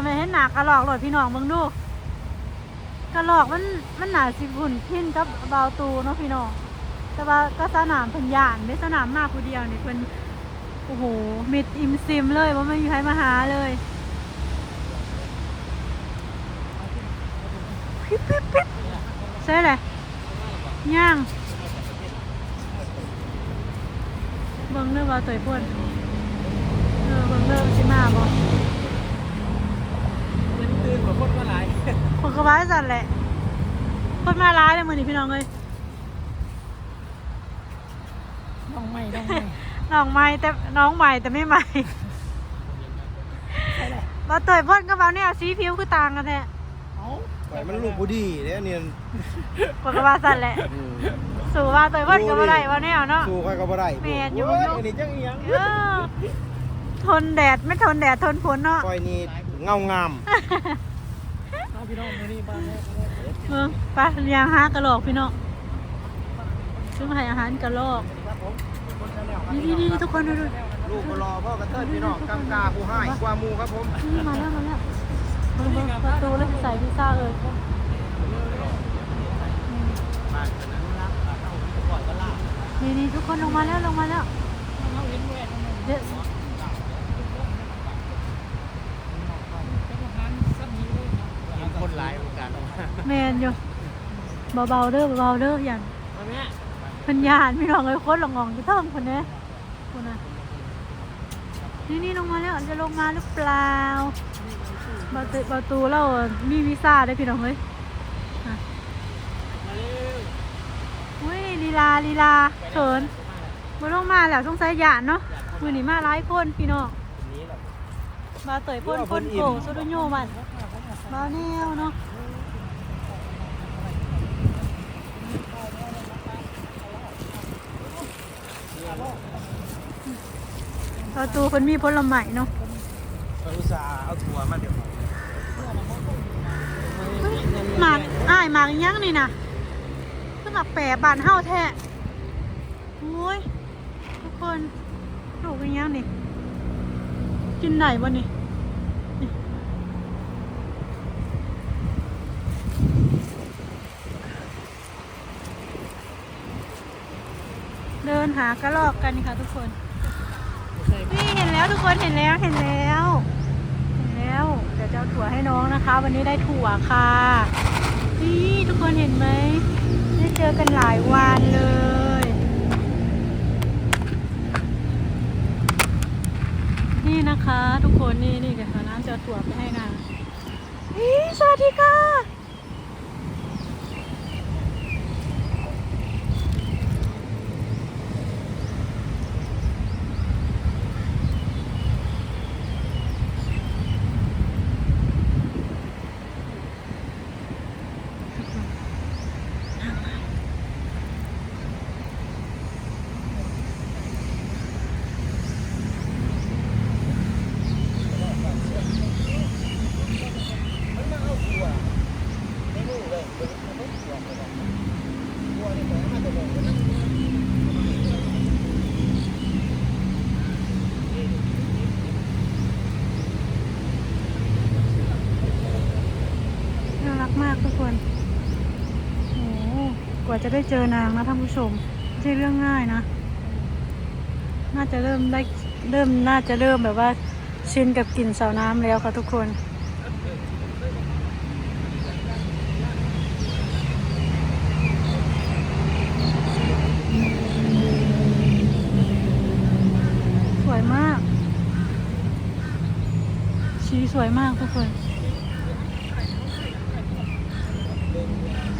นเห็นเบาตูแต่ไม่เห็นหนากระหลอกหลดพี่น้องมึงดูกระหลอกมันมันหนาสิบุ่นพินกับเบาตูเนาะพี่น้องแต่ว่าก็สนามเพันยานไม่สนามมากผู้เดียวนี่เพิ่นโอ้โหมิดอิมซิมเลยว่าไม่มีใครมาหาเลยปิ๊บปิ๊บปิ๊บใช่เลยย่างเบิ่งเนื้อว่าต่อยพ่นเออเบิ่งเนื้อสิมาบ่ มันตื่นกว่าคนมาหลาย คนก็ว่าสั่นแหละคนมาร้ายเลยมือนี่พี่น้องเลยน้องไม่น้องไม่น้องใหม่แต่น้องใหม่แต่ไม่ใหม่ใช่แหละมาต่อยพ่นกับเราเนี่ยสีผิวคือต่างกันแท้เอ้าปล่อยมันลูกบุดีเนี่ยเนี่ยคนก็ว่าสั่นแหละอืมสู่ว่าต่อยพ่นกับอะไรวะเนี่ยเนาะสู้ใครก็บ่ได้แม่นอยู่โอันนี้จังอีหยังเออทนแดดไม่ทนแดดทนฝนเนาะปล่อยนี่เงางามเอา พี่น้องมานี่บ้านแรกเออไปเลี้ยงหากระโหลกพี่น้องซื้อมาให้อาหารกระโหลกครับผมคนชาแนลนี่นี่นี่ทุกคนดูดูลูกก็รอพ่อกระเทิดพี่น้องกำกาผู้ให้กว่าหมูครับผมนี่มาแล้วมาแล้วเบิ่งเบิ่งประตูแล้วใส่พิซซ่าเลยนี่นี่ทุกคนลงมาแล้วลงมาแล้วเอาเห็นแหวนเดี๋ยว คนหลายเหมือนกัน แมนอยู่เบาๆเด้อเบาๆเด้ออย่างมาแม่เพันยานไม่ลองเลยโคตรลงงองจะเทิงคนนี้คนน่ะนี่นี่ลงมาแล้วจะลงมาหรือเปล่าประตูประตูเรามีวีซ่าได้พี่น้องเฮ้ยอะมาเร็วอุ้ยลีลาลีลาเขินมาลงมาแล้วสงสัยหยานเนาะมือหนีมาหลายคนพี่น้องนี้แหละมาเตยพ่นพ่นโผสุดโยมันมาแนวเนาะ ประตูคนมีผลไม้เนาะก็อุตส่าห์เอาถั่วมาเดี๋ยวเฮ้ยหมากอ้ายหมากอีหยังนี่นะคือหมากแปรบานเฮาแท้โอ้ยทุกคนลูกอีหยังนี่ กินไหนวะนี่นี่เดินหากระลอกกันค่ะทุกคนนี่เห็น แล้วทุกคนเห็นแล้วเห็นแล้วเห็นแล้วเดี๋ยวจะเอาถั่วให้น้องนะคะ วันนี้ได้ถั่วค่ะนี่ทุกคนเห็นไหมได้เจอกันหลายวันเลยนี่นะคะ ทุกคนนี่นี่เดี๋ยวน้ำจะเอาถั่วไปให้นางนี่สวัสดีค่ะ มากทุกคนโอ้โหกว่าจะได้เจอนางนะท่านผู้ชมไม่ใช่เรื่องง่ายนะ น่าจะเริ่มได้เริ่มน่าจะเริ่มแบบว่าชินกับกลิ่นสาวน้ำแล้วค่ะทุกคนสวยมากสีสวยมากทุกคน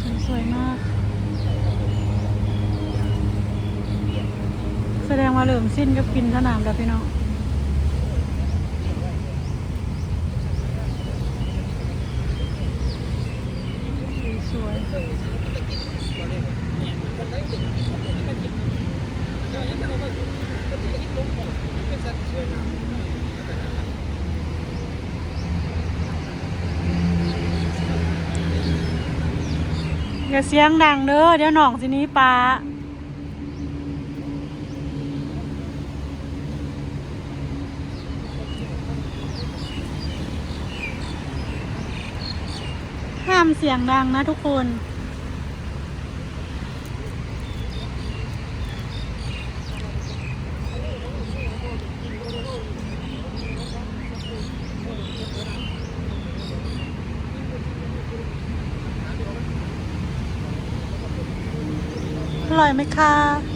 สีสวยมาก แสดงว่าเริ่มสิ้นกับกินสนามแล้วพี่น้องสวยอย่าเสียงดังเด้อเดี๋ยวหนองสินี้ปลา ห้ามเสียงดังนะทุกคน อร่อยไหมคะ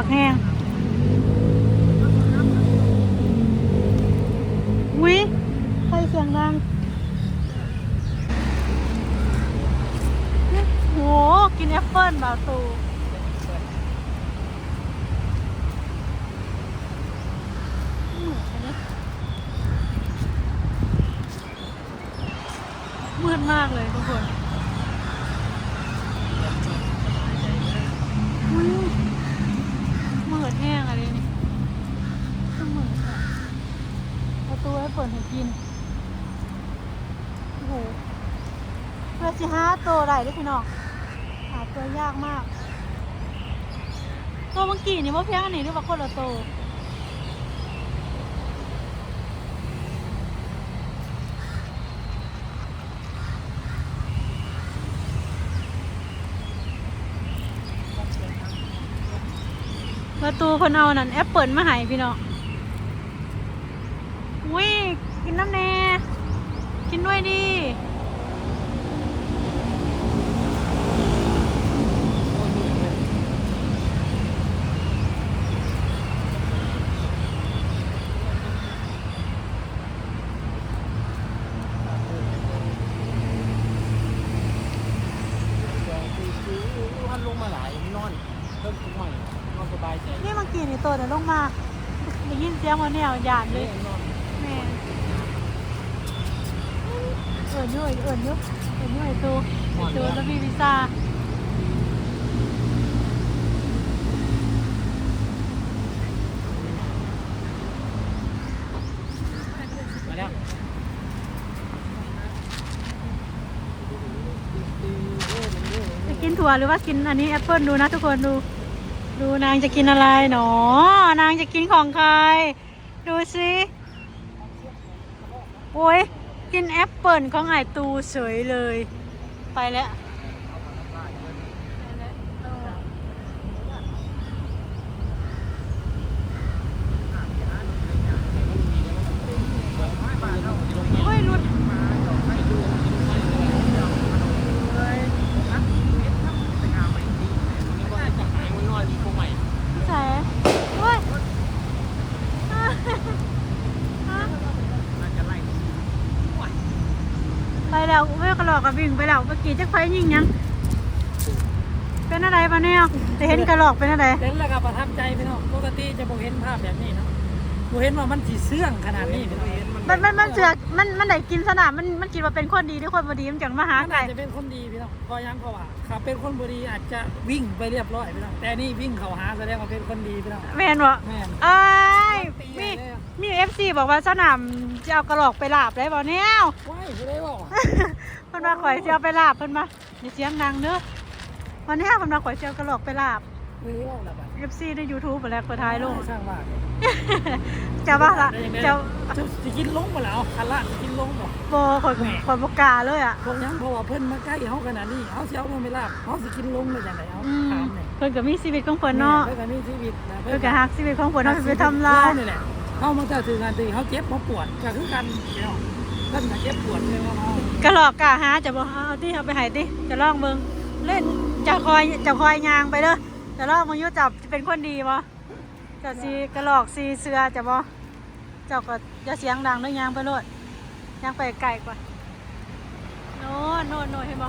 บักแห้งวิใครเสียงดัง โห กินแอปเปิ้ลบาตูมืดมากเลยทุกคนอุ๊ยมืดแห้งอะไรนี่ต้องมืดอะประตูให้เปิดให้กิน โอ้โหเพื่อ สิหาตัวได้เด้พี่น้องหาตัวยากมาก ตัวเมื่อกี้นี่ว่าเพียงอันนี้หรือว่าคนละตัวประตูคนเอานั่นแอปเปิลมาให้พี่น้องวิกินน้ำแน่ กินด้วยดิ ท่านลงมาหลายนอนเริ่มคุ้มใหม่นอนสบายใจ นี่เมื่อกี้นี่ตัวเดี๋ยวลงมา ได้ยินเสียงวันแนวหยานเลยแม่เอิญยุ่ยเอิญยุ่ยเอิญยุ่ยตูตูแล้วมีวีซ่ามาแล้วจะกินถั่วหรือว่ากินอันนี้แอปเปิลดูนะทุกคนดู ดูนางจะกินอะไรหนอ นางจะกินของใคร ดูสิโอ้ยกินแอปเปิลของไอตูเฉยเลย ไปแล้ว โอ้ยรุด จะหายมันนอนดีคุ้มใหม่ พี่แสโอ้ยอะอะไปแล้วเมื่อกระหลอกกับวิ่งไปแล้วเมื่อกี้จะไฟยิงยังเป็นอะไรปะเนี่ยแต่เห็นกระหลอกเป็นอะไรเห็นแล้วก็ประทับใจพี่น้องปกติจะบ่เห็นภาพแบบนี้เนาะบ่เห็นว่ามันสีเสื่องขนาดนี้พี่น้องมันมันมันเสือกมันมันได้กินสนามมันมันคิดว่าเป็นคนดีหรือคนบดีมันจังมาหามันไก่อาจจะเป็นคนดีพี่น้องพอยังเพราะว่าขับเป็นคนบดีอาจจะวิ่งไปเรียบร้อยพี่น้องแต่นี่วิ่งเข้าหาแสดงว่าเป็นคนดีพี่น้องแม่นวะแม่นไอ้าย มีตีเลยอะมีเอฟซีบอกว่าสนามจะเอากระหลอกไปลาบได้บ่เนี่ยว้ายไม่ได้บอกเพิ่นมาข่อยสิเอาไปลาบเพิ่นมาอย่าเสียงดังเด้อวันนี้เพิ่นมาข่อยสิเอากระหลอกไปลาบไม่ได้บอกหรอกอะ FC ใน YouTube หมดแล้วคนท้ายลงสร้างบ้านจะว่าละจะจะจะกินลงมาแล้วคันละจะกินลงบ่บ่ข่อยข่อยบ่กล้าเลยอะพวกยังเพราะว่าเพิ่นมาใกล้เฮาขนาดนี้เฮาสิเอาเงินไปลาบเฮาสิกินลงได้จังไดเฮาอืมถามนี่เพิ่นก็มีชีวิตของเพิ่นเนาะเพิ่นก็มีชีวิตนะเพิ่นก็ฮักชีวิตของเพิ่นเนาะเพิ่นไปทำลายนี่แหละ เฮามันก็ถืองานตีเฮาเจ็บเฮาปวดก็คือกันพี่น้องเพิ่นก็เจ็บปวดเลยว่าเฮากระหลอกกล้าหาจะบ่เอาติเอาไปให้ติจะลองเบิ่งเล่นจะคอยจะคอยยางไปเด้อจะลองมึงอยู่จับจะเป็นคนดีบ่จะสิกระหลอกสีเสือจะบ่เจ้าก็จะเสียงดังด้อยางไปโลดยางไปไกลกว่าโน่นโน่นโน่นเห็นบ่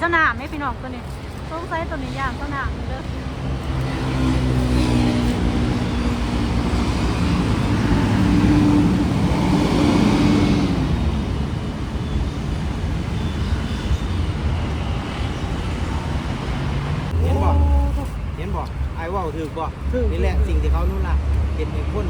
เป็นเป็นดีสนามไหมพี่น้องตัวนี้ต้องใช้ตัวนี้ย่านสนามเด้อเห็นบ่เห็นบ่ไอ้ว่าถือบ่นี่แหละสิ่งที่เขานู่นล่ะเห็นในคน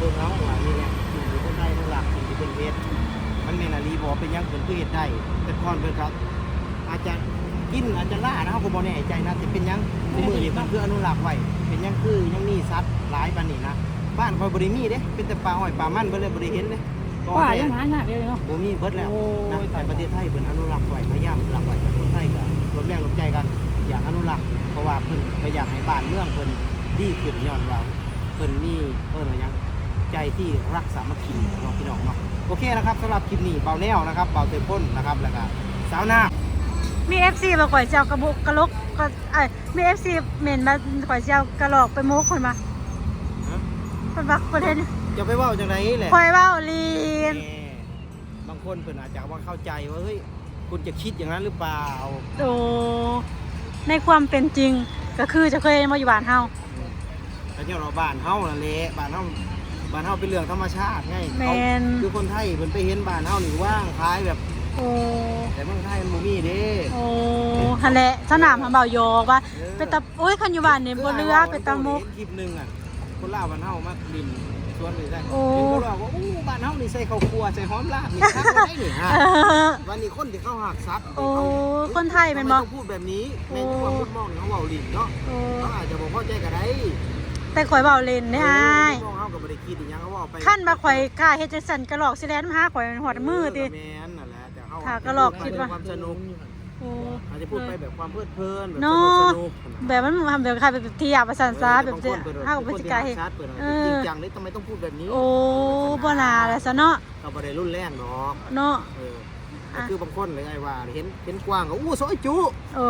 นยันนะตัวเขาว่านี่แหละสิ่งที่คนไทยนู่นล่ะสิ่งที่เป็นเฮ็ดมันแม่นอาลีบ่เป็นหยังเป็นคือเฮ็ดได้ แต่ก่อนเพิ่นครับ อาจจะกินอาจจะล่านะเขาก็บ่แน่ใจนะแต่เป็นหยังมือนี่มันคืออนุรักษ์ไว้เป็นหยังคือยังมีสัตว์หลายปานนี้นะบ้านคอยบ่ได้มีเด้เป็นแต่ปลาอ้อยปลามันเบิ่เลยบ่ได้เห็นเด้ป่ายังหายากเดียวเนาะบ่มีเบิดแล้วโอ้ยนะแต่ประเทศไทยเพิ่นอนุรักษ์ไว้พยายามอนุรักษ์ไว้แต่คนไทยก็รวมแรงรวมใจกัน อยากอนุรักษ์เพราะว่าเพิ่นก็อยากให้บ้านเมืองเพิ่นดีขึ้นย้อนว่าเพิ่นมีเพิ่นว่าหยัง ใจที่รักสามัคคีเนาะพี่น้องเนาะโอเคนะครับสำหรับคลิปนี้เบาแนวนะครับเบาเต็มพ้นนะครับแล้วก็สาวหน้ามีเอฟซีมาก่อยเจ้ากระบุกกระลกก็ไอ้ยมีเอฟซีเหม็นมาก่อยเจ้ากระหลอกไปมุกคนมาคนบักประเทศจะไปเว่าจังไดแหละคอยเว้าลีนแหมบางคนเพิ่นอาจจะว่าเข้าใจว่าเฮ้ยคุณจะคิดอย่างนั้นหรือเปล่าโอ้ในความเป็นจริงก็คือจะเคยมาอยู่บ้านเฮาแต่เนี่ยเราบ้านเฮานั่นแหละบ้านเฮา บ้านเฮาเป็นเรื่องธรรมชาติไงแมเขานคือคนไทยเพิ่นไปเห็นบ้านเฮานี่ว่างคล้ายแบบ โอ้แต่เมืองไทยมันบ่มีเด้โอ้ฮันแหละสนามทำเบาโยกว่าเป็นตะโอ้ยคันอยู่บ้านนี่บนเรือเป็นตะมุกเห็นคลิปหนึงอะคนลาวบ้านเฮามาดินสวนเลยได้โอ้ เห็นคนลาวว่าอู้บ้านเฮานี่ใส่ข้าวคั่วใส่หอมลาบนี่คักบ่ได้นี่ฮะเออ วันนี้คนที่เขาหักซัดโอ้เขาคนไทยเป็นบ่ทำไต้องพูดแบบนี้ในความมุมมองเขาเว้าลิ้นเนาะ โอ้ เขาอาจจะบอกเข้าใจก็ได้ แต่ข่อยเบาเล่นได้อ้ายเออมุมมองเขาก็บ่ได้คิดอีหยังเขาเว้าไปขั้นมาข่อยกล้าเฮ็ดจังซั่นกระหลอกสิแลนมาหาข่อยหัวมือติแม่นนั่นแหละแต่เขาค่ะก็หลอกคิดว่า ความสนุกโอ้ อาจจะพูดไปแบบความเพลิดเพลินแบบเนาะสนุกๆแบบมันทำแบบใครแบบเทียบประสานซาแบบบางจะคนเปิดห้ากับบางพคฤนศที่จิกาหัเฮ็ดกชาร์จเปิดเอจริองจังเลยทำไมต้องพูดแบบนี้โอ้บ่น่าแล้วซะเนาะเราบ่ได้รุ่นแรงหรอกเนาะ เอออะก็คือบางคนเลยไอ้ว่าเห็นเห็นกว้างก็อู้ซอยจุโอ้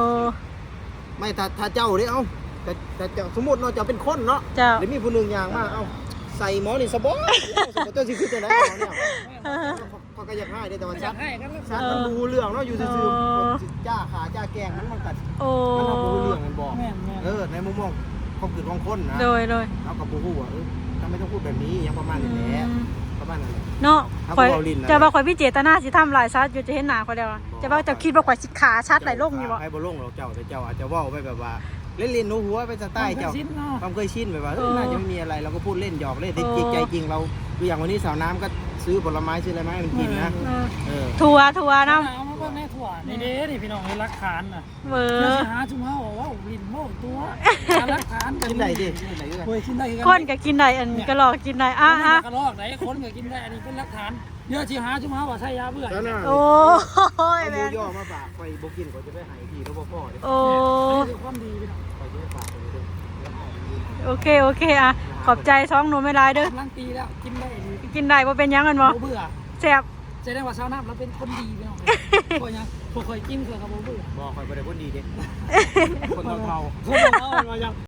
ไม่ถ้าถ้าเจ้าเด้เอ้า แต่แต่เจ้าสมมุติเนาะเจ้าเป็นคนเนาะเจ้า เดี๋ยวมีผู้หนึงอย่างมาเอ้าใส่หมอนี่สบอยสบอยเจ้าสิคือจังได๋เอาเนี่ยเออเขาก็อยากให้ได้แต่ว่าอชัยาดกให้กันแล้วชัดมันบ่รู้เรื่องเนาะอยู่ซื่อเออๆจ้าขาจ้าแกงมันมันกัดโอ้มันเอาบ่รู้เรื่องมันบอกแม่นแม่นเออในมุมมองความคิดของคนนะโดยโดยเอากับบูฮู้ว่าเออทำไมต้องพูดแบบนี้ยังประมาณนี้แหละอืมประมาณนั้นแหละ เนาะเอาข่อยเบาลิ้นนะ จะว่าข่อยพี่เจตนาสิทำหลายซัดอยู่จะเห็นหน้าข่อยแล้วอะจะว่าจะคิดว่าข่อยสิขาชัดหลายลงอยู่บ่ให้บ่ลงหรอกเจ้าแต่เจ้าอาจจะเว้าไปแบบว่า เล่นๆหนูหัวไปสไตล์เจ้าชิ้นเนาะความเคยชินแบบว่าเอเอออน่าจะไม่มีอะไรเราก็พูดเล่นหยอกเล่นแต่เออจริงใจจริงเราคืออย่างวันนี้สาวน้ำก็ซื้อผลไม้ซื้ออะไรมาให้มันกินนะเออเออทัวทัวร์เอาเนาะมาเบิ่งในถั่วนี่เด้นี่พี่น้องนี่หลักฐานน่ะเวอเดี๋ยวร์สิหาจุ่มเฮาว่าวินโม่ตัวหาหลักฐานกินได้ดิกินได้ด้วย โอ้ยกินได้คนก็กินได้อันก็หลอกกินได้อะอะอะ กระลอกไหนคนก็กินได้อันนี้เป็นหลักฐาน เดี๋ยวสิหาจุ่มเฮาว่าใช้ยาเบื่อแล้วน่ะโอ้ยเอาแมหมูนย่อมาฝากไปบ่กินก็จะไปให้ที่รปภเด้โอ้อันนี้คือความดีพี่น้องไปจะไปฝากไปเด้อโอเคโอเคอะขอบใจท้องหนูไม่ร้ายเด้อ กำลังตีแล้วกินได้ดีกินได้บ่เป็นหยังกันบ่บ่เบื่อแซ่บแสดงว่าชาวนาเราเป็นคนดีพี่น้องพอยังพอเคยกินเคยกับบ่เบื่อบอกคอยบ่ได้คนดีเด้คนเฒ่าๆ คนเราเอามายัง